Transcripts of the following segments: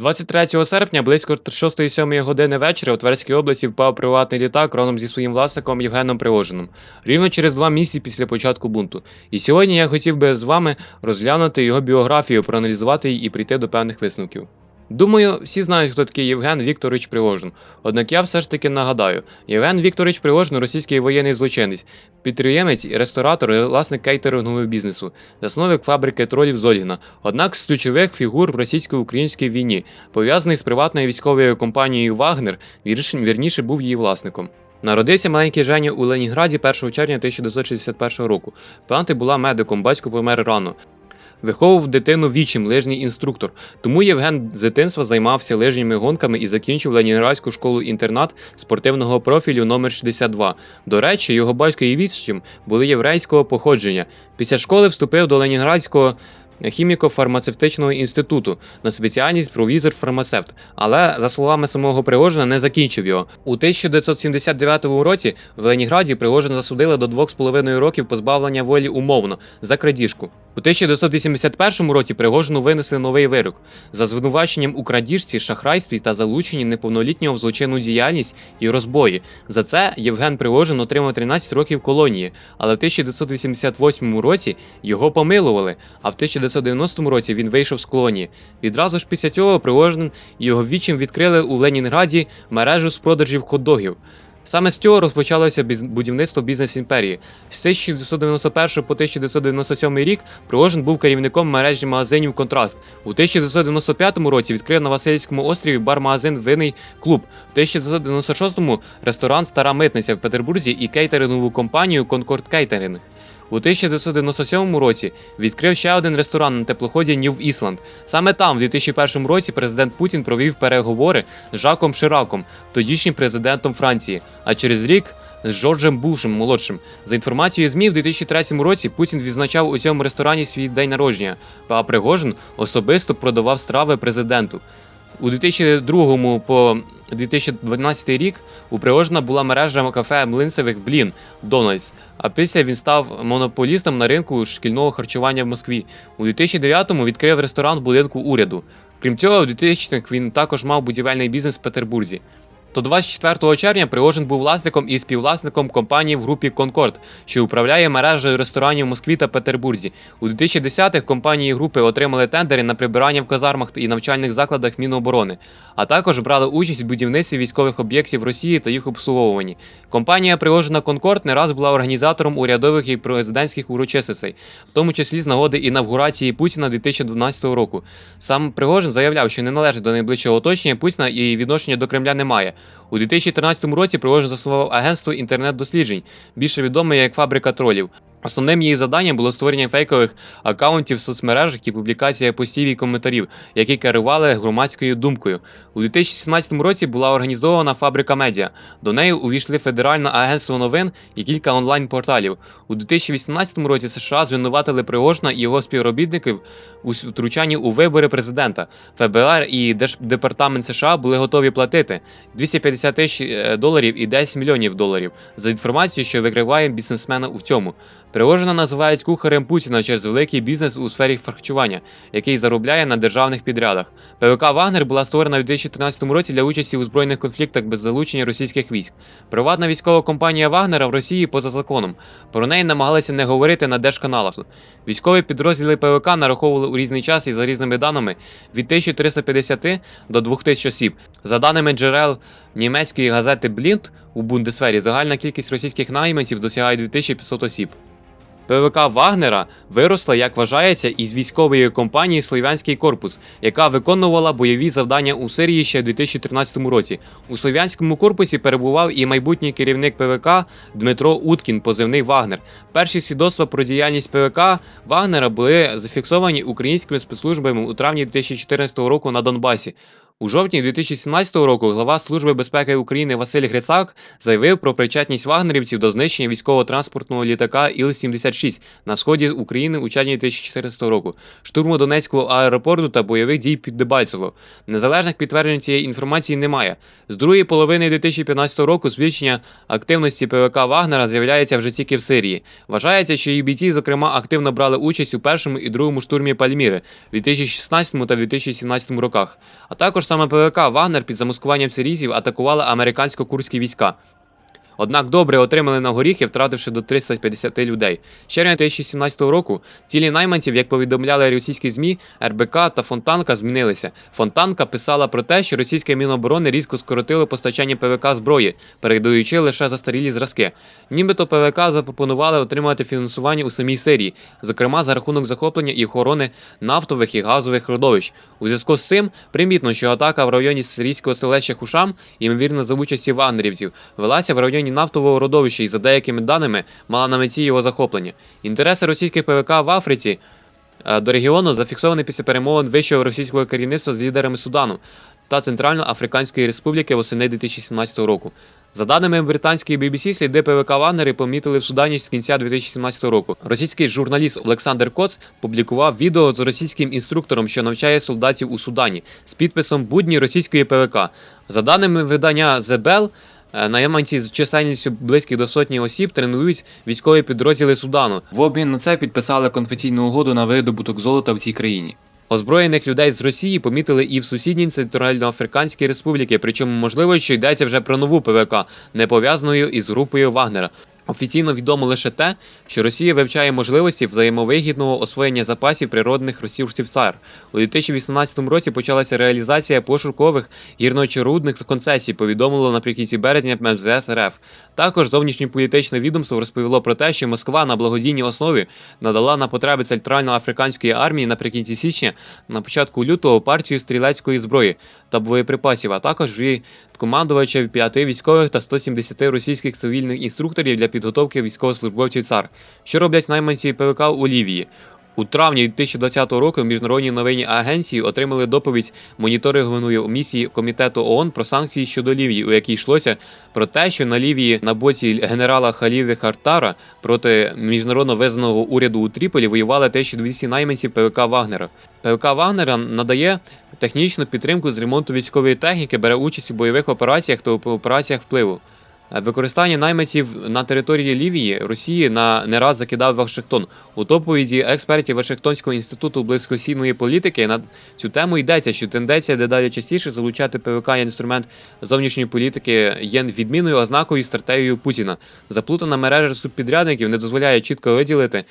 23 серпня близько 6-7 години вечора у Тверській області впав приватний літак разом зі своїм власником Євгеном Пригожиним, рівно через два місяці після початку бунту. І сьогодні я хотів би з вами розглянути його біографію, проаналізувати її і прийти до певних висновків. Думаю, всі знають, хто такий Євген Вікторович Пригожин. Однак я все ж таки нагадаю: Євген Вікторович Пригожин російський воєнний злочинець, підприємець, ресторатор і власник кейтерингового бізнесу, засновник фабрики тролів Зольгіна, однак з ключових фігур в російсько-українській війні, пов'язаний з приватною військовою компанією Вагнер, вірніше був її власником. Народився маленький Женя у Ленінграді 1 червня 1961 року. Панти була медиком, батько помер рано. Виховував дитину вічим, лижній інструктор. Тому Євген з дитинства займався лижніми гонками і закінчив Ленінградську школу-інтернат спортивного профілю номер 62. До речі, його батько і відчим були єврейського походження. Після школи вступив до Ленінградського хіміко-фармацевтичного інституту на спеціальність провізор-фармацевт, але, за словами самого Пригожина, не закінчив його. У 1979 році в Ленінграді Пригожина засудили до 2,5 років позбавлення волі умовно за крадіжку. У 1981 році Пригожину винесли новий вирок за звинуваченням у крадіжці, шахрайстві та залученні неповнолітнього в злочинну діяльність і розбої. За це Євген Пригожин отримав 13 років колонії, але в 1988 році його помилували, а в 1990 році він вийшов з колонії. Відразу ж після цього Пригожин і його вічим відкрили у Ленінграді мережу з продажів хот-догів. Саме з цього розпочалося будівництво бізнес-імперії. З 1991 по 1997 рік Пригожин був керівником мережі магазинів Контраст. У 1995 році відкрив на Васильському острові бар-магазин Винний клуб. В 1996 ресторан Стара Митниця в Петербурзі і кейтерингову компанію Concord Catering. У 1997 році відкрив ще один ресторан на теплоході Нью Ісланд. Саме там, в 2001 році, президент Путін провів переговори з Жаком Шираком, тодішнім президентом Франції, а через рік з Джорджем Бушем молодшим. За інформацією ЗМІ, в 2003 році Путін відзначав у цьому ресторані свій день народження, а Пригожин особисто продавав страви президенту. У 2002 по 2012 рік у Пригожина була мережа кафе млинцевих Блін Дональдс. А після він став монополістом на ринку шкільного харчування в Москві. У 2009-му відкрив ресторан в будинку уряду. Крім цього, у 2000-х він також мав будівельний бізнес в Петербурзі. То 24 червня Пригожин був власником і співвласником компанії в групі Конкорд, що управляє мережею ресторанів в Москві та Петербурзі. У 2010-х компанії групи отримали тендери на прибирання в казармах і навчальних закладах Міноборони, а також брали участь в будівництві військових об'єктів Росії та їх обслуговуванні. Компанія Пригожина Конкорд не раз була організатором урядових і президентських урочистостей, в тому числі з нагоди інавгурації Путіна 2012 року. Сам Пригожин заявляв, що не належить до найближчого оточення Путіна і відношення до Кремля не має. У 2013 році Пригожин заснував агентство інтернет-досліджень, більше відоме як фабрика тролів. Основним її завданням було створення фейкових акаунтів в соцмережах і публікація постів і коментарів, які керували громадською думкою. У 2017 році була організована фабрика медіа. До неї увійшли Федеральне агентство новин і кілька онлайн-порталів. У 2018 році США звинуватили Пригожина і його співробітників у втручанні у вибори президента. ФБР і Держдепартамент США були готові платити 250 тисяч е, доларів і 10 мільйонів доларів за інформацію, що викриває бізнесмена у цьому. Пригожина називають кухарем Путіна через великий бізнес у сфері харчування, який заробляє на державних підрядах. ПВК Вагнер була створена у 2013 році для участі у збройних конфліктах без залучення російських військ. Приватна військова компанія Вагнера в Росії поза законом. Про неї намагалися не говорити на держканалах. Військові підрозділи ПВК нараховували у різний час і за різними даними від 1350 до 2000 осіб. За даними джерел німецької газети Blind, у Бундесвері загальна кількість російських найманців досягає 2500 осіб. ПВК Вагнера виросла, як вважається, із військової компанії Слов'янський корпус, яка виконувала бойові завдання у Сирії ще в 2013 році. У Слов'янському корпусі перебував і майбутній керівник ПВК Дмитро Уткін, позивний Вагнер. Перші свідоцтва про діяльність ПВК Вагнера були зафіксовані українськими спецслужбами у травні 2014 року на Донбасі. У жовтні 2017 року глава Служби безпеки України Василь Грицак заявив про причетність вагнерівців до знищення військово-транспортного літака Іл-76 на сході України у червні 2014 року, штурму Донецького аеропорту та бойових дій під Дебальцево. Незалежних підтверджень цієї інформації немає. З другої половини 2015 року свідчення активності ПВК Вагнера з'являється вже тільки в Сирії. Вважається, що її бійці, зокрема, активно брали участь у першому і другому штурмі Пальміри в 2016 та 2017 роках. А також саме ПВК Вагнер під замаскуванням сирійців атакувала американсько-курські війська. Однак добре отримали на горіхи, втративши до 350 людей. З червня 2017 року цілі найманців, як повідомляли російські ЗМІ, РБК та Фонтанка змінилися. Фонтанка писала про те, що російське міноборони різко скоротило постачання ПВК зброї, передаючи лише застарілі зразки. Нібито ПВК запропонували отримати фінансування у самій Сирії, зокрема за рахунок захоплення і охорони нафтових і газових родовищ. У зв'язку з цим примітно, що атака в районі сирійського селища Хушам, ймовірно за участі вагнерівців, велася в районі нафтового родовища і за деякими даними мала на меті його захоплення. Інтереси російських ПВК в Африці е, до регіону зафіксовані після перемовин вищого російського керівництва з лідерами Судану та Центральноафриканської Республіки восени 2017 року. За даними британської BBC, сліди ПВК Вагнери помітили в Судані з кінця 2017 року. Російський журналіст Олександр Коц публікував відео з російським інструктором, що навчає солдатів у Судані, з підписом Будні російської ПВК. За даними видання The Bell, е, Найманці з чисельністю близьких до сотні осіб тренують військові підрозділи Судану. В обмін на це підписали конфесійну угоду на видобуток золота в цій країні. Озброєних людей з Росії помітили і в сусідній Центральноафриканській Республіки, причому можливо, що йдеться вже про нову ПВК, не пов'язаною із групою Вагнера. Офіційно відомо лише те, що Росія вивчає можливості взаємовигідного освоєння запасів природних ресурсів САР. У 2018 році почалася реалізація пошукових гірночорудних концесій, повідомило наприкінці березня МЗС РФ. Також зовнішньополітичне відомство розповіло про те, що Москва на благодійній основі надала на потреби Центральноафриканської армії наприкінці січня, на початку лютого партію стрілецької зброї та боєприпасів, а також від командувача 5 військових та 170 російських цивільних інструкторів для підготовки військовослужбовців ЦАР, що роблять найманці ПВК у Лівії. У травні 2020 року міжнародні новинні агенції отримали доповідь моніторингової місії комітету ООН про санкції щодо Лівії, у якій йшлося про те, що на Лівії на боці генерала Халіди Хартара проти міжнародно визнаного уряду у Тріполі воювали 1200 найманців ПВК Вагнера. ПВК Вагнера надає технічну підтримку з ремонту військової техніки, бере участь у бойових операціях та операціях впливу. Е, Використання наймитів на території Лівії Росії на не раз закидав Вашингтон. У доповіді експертів Вашингтонського інституту близькосійної політики на цю тему йдеться, що тенденція дедалі частіше залучати ПВК як інструмент зовнішньої політики є відмінною ознакою і стратегією Путіна. Заплутана мережа субпідрядників не дозволяє чітко виділити.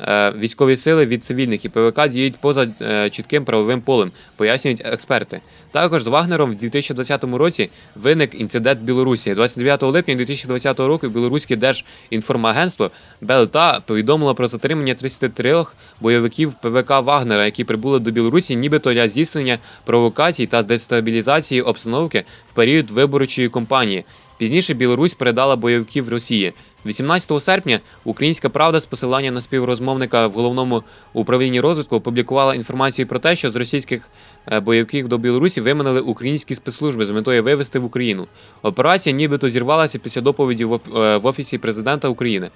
Е, Військові сили від цивільних і ПВК діють поза е, чітким правовим полем, пояснюють експерти. Також з Вагнером в 2020 році виник інцидент в Білорусі. 29 липня 2020 року Білоруське Держінформагентство БЛТА повідомило про затримання 33 бойовиків ПВК Вагнера, які прибули до Білорусі, нібито для здійснення провокацій та дестабілізації обстановки в період виборчої кампанії. Пізніше Білорусь передала бойовиків Росії. 18 серпня Українська Правда з посиланням на співрозмовника в головному управлінні розвитку опублікувала інформацію про те, що з російських е, бойовиків до Білорусі виманили українські спецслужби з метою вивезти в Україну. Операція нібито зірвалася після доповіді в е, в офісі президента України.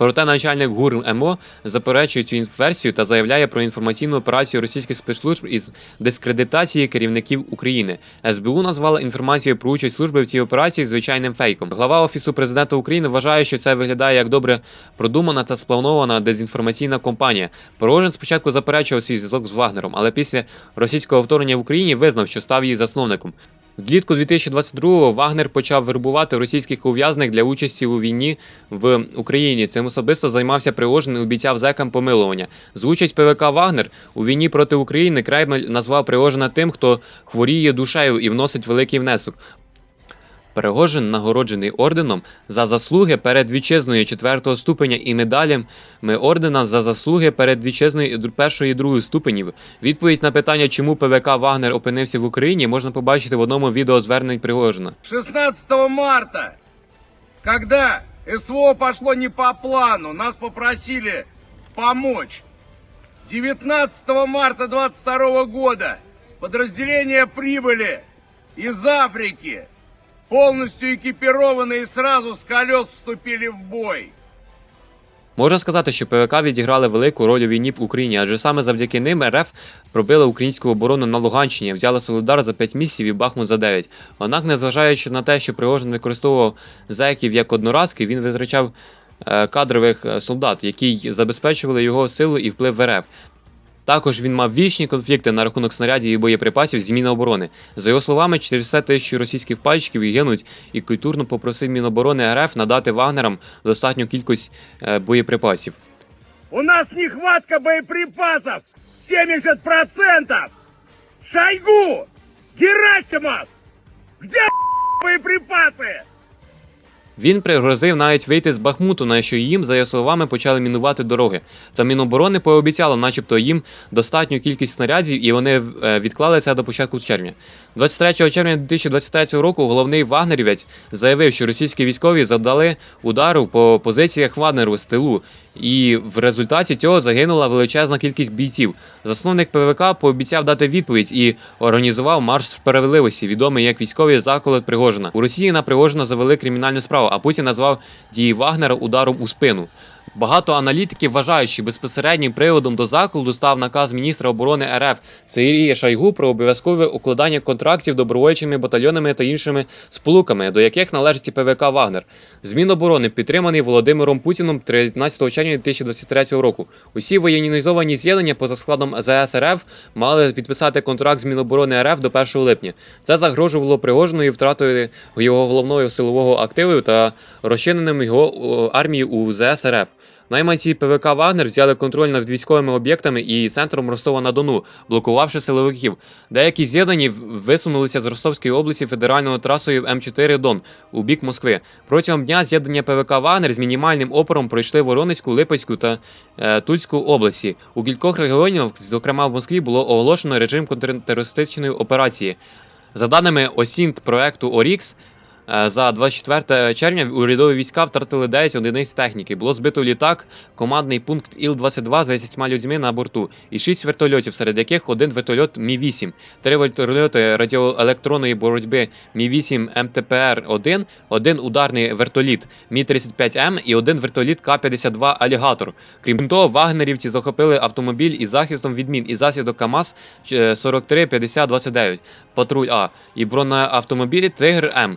Проте начальник ГУР МО заперечує цю версію та заявляє про інформаційну операцію російських спецслужб із дискредитації керівників України. СБУ назвала інформацію про участь служби в цій операції звичайним фейком. Глава офісу президента України вважає, що це виглядає як добре продумана та спланована дезінформаційна кампанія. Порожен спочатку заперечував свій зв'язок з Вагнером, але після російського вторгнення в Україні визнав, що став її засновником. Влітку 2022-го Вагнер почав вербувати російських ув'язних для участі у війні в Україні. Цим особисто займався Пригожин і обіцяв зекам помилування. З участь ПВК Вагнер у війні проти України Кремль назвав Пригожина тим, хто хворіє душею і вносить великий внесок. Перегожин нагороджений орденом за заслуги перед вітчизною 4 ступеня і медалями ордена за заслуги перед вітчизною 1 і 2 ступенів. Відповідь на питання, чому ПВК Вагнер опинився в Україні, можна побачити в одному відео звернень Пригожина. 16 марта, когда СВО пошло не по плану, нас попросили помочь. 19 марта 22 года подразделения прибыли из Африки, полностью экипированные и сразу с колес вступили в бой. Можна сказати, що ПВК відіграли велику роль у війні в Україні, адже саме завдяки ним РФ пробила українську оборону на Луганщині, взяла Солидар за 5 місяців і Бахмут за 9. Однак, незважаючи на те, що Пригожин використовував зеків як одноразки, він витрачав е, кадрових е, солдат, які забезпечували його силу і вплив в РФ. Також він мав вічні конфлікти на рахунок снарядів і боєприпасів з Міноборони. За його словами, 400 тисяч російських пальчиків гинуть, і культурно попросив Міноборони РФ надати вагнерам достатню кількість е, боєприпасів. У нас нехватка боеприпасов! 70%! Шойгу! Герасимов! Где боеприпасы? Він пригрозив навіть вийти з Бахмуту, на що їм, за його словами, почали мінувати дороги. Це Міноборони пообіцяло, начебто їм достатню кількість снарядів, і вони е, відклали це до початку червня. 23 червня 2023 року головний вагнерівець заявив, що російські військові завдали удару по позиціях Вагнеру з тилу, і в результаті цього загинула величезна кількість бійців. Засновник ПВК пообіцяв дати відповідь і організував марш справедливості, відомий як військовий заколот Пригожина. У Росії на Пригожина завели кримінальну справу, а Путін назвав дії Вагнера ударом у спину. Багато аналітиків вважають, що безпосереднім приводом до закладу став наказ міністра оборони РФ Сергія Шойгу про обов'язкове укладання контрактів добровольчими батальйонами та іншими сполуками, до яких належить і ПВК Вагнер. Змін оборони підтриманий Володимиром Путіним 13 червня 2023 року. Усі воєнізовані з'єднання поза складом ЗС РФ мали підписати контракт з Міноборони РФ до 1 липня. Це загрожувало Пригожиною втратою його головного силового активу та розчиненим його о, армії у ЗС РФ. Найманці ПВК Вагнер взяли контроль над військовими об'єктами і центром Ростова на Дону, блокувавши силовиків. Деякі з'єднані висунулися з Ростовської області федеральною трасою М4 Дон у бік Москви. Протягом дня з'єднання ПВК Вагнер з мінімальним опором пройшли Воронезьку, Липецьку та е, Тульську області. У кількох регіонів, зокрема в Москві, було оголошено режим контртерористичної операції. За даними ОСІНТ проекту Орікс, За 24 червня урядові війська втратили 9 одиниць техніки. Було збито літак, командний пункт Іл-22 з 10 людьми на борту і 6 вертольотів, серед яких один вертольот Мі-8, три вертольоти радіоелектронної боротьби Мі-8 МТПР-1, один ударний вертоліт Мі-35М і один вертоліт К-52 Алігатор. Крім того, вагнерівці захопили автомобіль із захистом від мін і засідок КАМАЗ 43-50-29, патруль А і бронеавтомобілі Тигр М.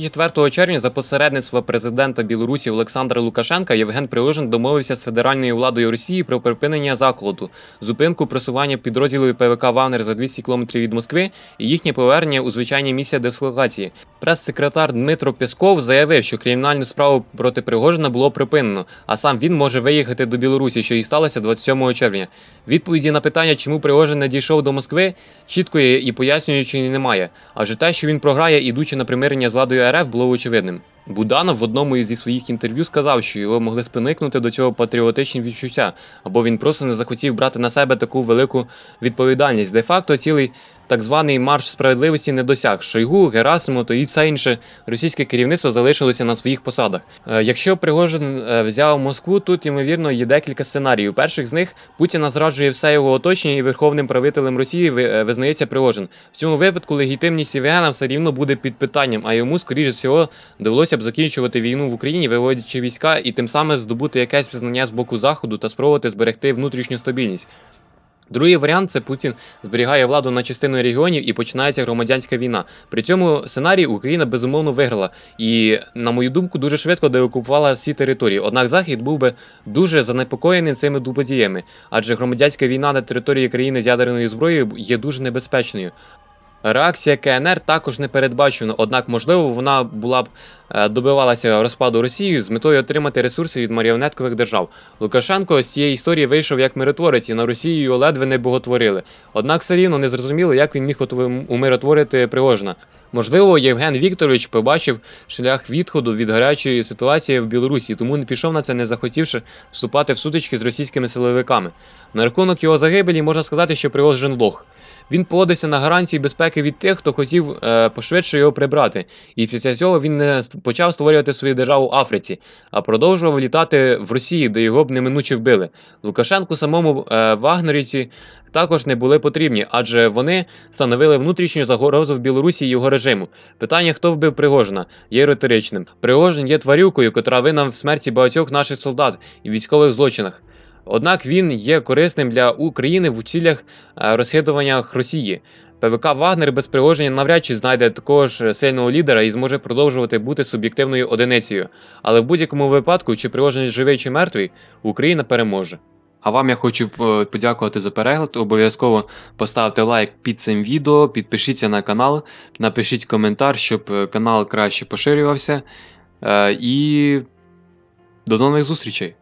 24 червня за посередництва президента Білорусі Олександра Лукашенка Євген Пригожин домовився з федеральною владою Росії про припинення закладу, зупинку просування підрозділів ПВК Вагнер за 200 км від Москви і їхнє повернення у звичайні місця дислокації. Прес-секретар Дмитро Пєсков заявив, що кримінальну справу проти Пригожина було припинено, а сам він може виїхати до Білорусі, що і сталося 27 червня. Відповіді на питання, чому Пригожин не дійшов до Москви, чіткої і пояснюючої немає. Адже те, що він програє, ідучи на примирення з владою РФ, було очевидним. Буданов в одному із своїх інтерв'ю сказав, що його могли спиникнути до цього патріотичні відчуття, або він просто не захотів брати на себе таку велику відповідальність. Де-факто цілий так званий марш справедливості не досяг. Шойгу, Герасимов та і все інше російське керівництво залишилося на своїх посадах. Е, Якщо Пригожин е, взяв Москву, тут ймовірно є декілька сценаріїв. Перших з них Путіна зраджує все його оточення, і верховним правителем Росії е, визнається Пригожин. В цьому випадку легітимність Євгена все рівно буде під питанням, а йому, скоріш всього, довелося б закінчувати війну в Україні, виводячи війська і тим самим здобути якесь визнання з боку заходу та спробувати зберегти внутрішню стабільність. Другий варіант це Путін зберігає владу на частину регіонів і починається громадянська війна. При цьому сценарії Україна безумовно виграла і, на мою думку, дуже швидко деокупувала всі території. Однак Захід був би дуже занепокоєний цими подіями, адже громадянська війна на території країни з ядерною зброєю є дуже небезпечною. Реакція КНР також не передбачена, однак, можливо, вона була б е, добивалася розпаду Росії з метою отримати ресурси від маріонеткових держав. Лукашенко з цієї історії вийшов як миротворець, і на Росію ледве не боготворили. Однак все рівно не зрозуміло, як він міг отв- умиротворити Пригожина. Можливо, Євген Вікторович побачив шлях відходу від гарячої ситуації в Білорусі, тому не пішов на це, не захотівши вступати в сутички з російськими силовиками. На рахунок його загибелі можна сказати, що Пригожин лох. Він погодився на гарантії безпеки від тих, хто хотів е, пошвидше його прибрати. І після цього він не почав створювати свою державу в Африці, а продовжував літати в Росії, де його б неминуче вбили. Лукашенку самому е, вагнерівці також не були потрібні, адже вони становили внутрішню загрозу в Білорусі і його режиму. Питання, хто вбив Пригожина, є риторичним. Пригожин є тварюкою, котра винна в смерті багатьох наших солдат і військових злочинах. Однак він є корисним для України в цілях е, розхитування Росії. ПВК Вагнер без Пригожина навряд чи знайде такого ж сильного лідера і зможе продовжувати бути суб'єктивною одиницею. Але в будь-якому випадку, чи Пригожин живий чи мертвий, Україна переможе. А вам я хочу е, подякувати за перегляд. Обов'язково поставте лайк під цим відео, підпишіться на канал, напишіть коментар, щоб е, канал краще поширювався. І до нових зустрічей!